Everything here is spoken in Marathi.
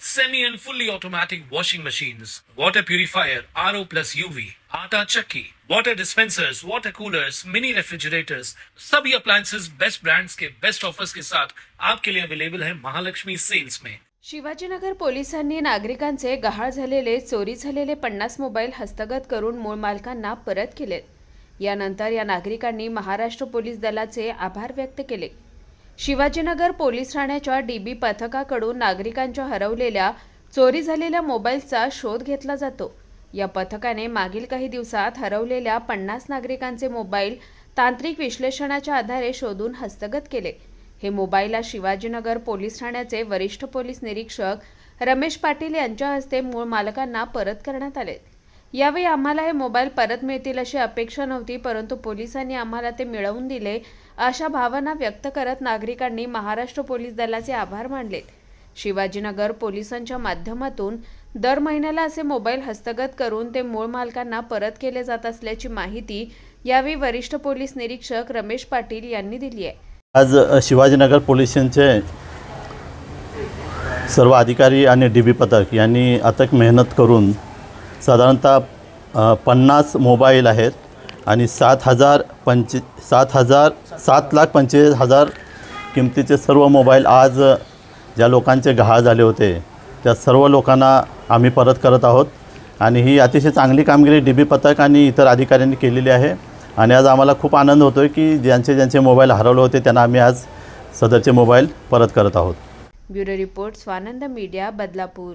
semi and fully automatic washing machines, water purifier, RO plus UV, आटा चक्की, water dispensers, water coolers, mini refrigerators, सभी appliances. बेस्ट brands के बेस्ट ऑफर्स के साथ आपके लिए अवेलेबल है महालक्ष्मी सेल्स में शिवाजीनगर पोलिसांनी नागरिकांचे गहाळ झालेले चोरी झालेले पन्नास मोबाईल हस्तगत करून मूळ मालकांना परत केलेत यानंतर या नागरिकांनी महाराष्ट्र पोलीस दलाचे आभार व्यक्त केले. शिवाजीनगर पोलीस ठाण्याच्या डीबी पथकाकडून नागरिकांच्या हरवलेल्या चोरी झालेल्या मोबाईलचा शोध घेतला जातो. या पथकाने मागील काही दिवसात हरवलेल्या पन्नास नागरिकांचे मोबाईल तांत्रिक विश्लेषणाच्या आधारे शोधून हस्तगत केले. हे मोबाईल शिवाजीनगर पोलीस ठाण्याचे वरिष्ठ पोलीस निरीक्षक रमेश पाटील यांच्या हस्ते मूळ मालकांना परत करण्यात आले यावेळी आम्हाला हे मोबाईल परत मिळतील अशी अपेक्षा नव्हती परंतु पोलिसांनी आम्हाला ते मिळवून दिले अशा भावना व्यक्त करत नागरिकांनी महाराष्ट्र पोलीस दलाचे आभार मानलेत. शिवाजीनगर पोलिसांच्या माध्यमातून दर महिन्याला असे मोबाईल हस्तगत करून ते मूळ मालकांना परत केले जात असल्याची माहिती यावेळी वरिष्ठ पोलीस निरीक्षक रमेश पाटील यांनी दिली आहे. आज शिवाजीनगर पोलिसांचे सर्व अधिकारी आणि डी बी पथक यांनी अथक मेहनत करून साधारणतः पन्नास मोबाईल आहेत आणि सात हजार पंच सात हजार सात लाख पंचेचाळीस हजार किमतीचे सर्व मोबाईल आज ज्या लोकांचे गहाळ झाले होते त्या सर्व लोकांना आम्ही परत करत आहोत. आणि ही अतिशय चांगली कामगिरी डी बी पथक आणि इतर अधिकाऱ्यांनी केलेली आहे. आणि आज आम्हाला खूप आनंद होतो आहे की ज्यांचे ज्यांचे मोबाईल हरवले होते त्यांना आम्ही आज सदरचे मोबाईल परत करत आहोत. Bureau report Swanand media Badlapur.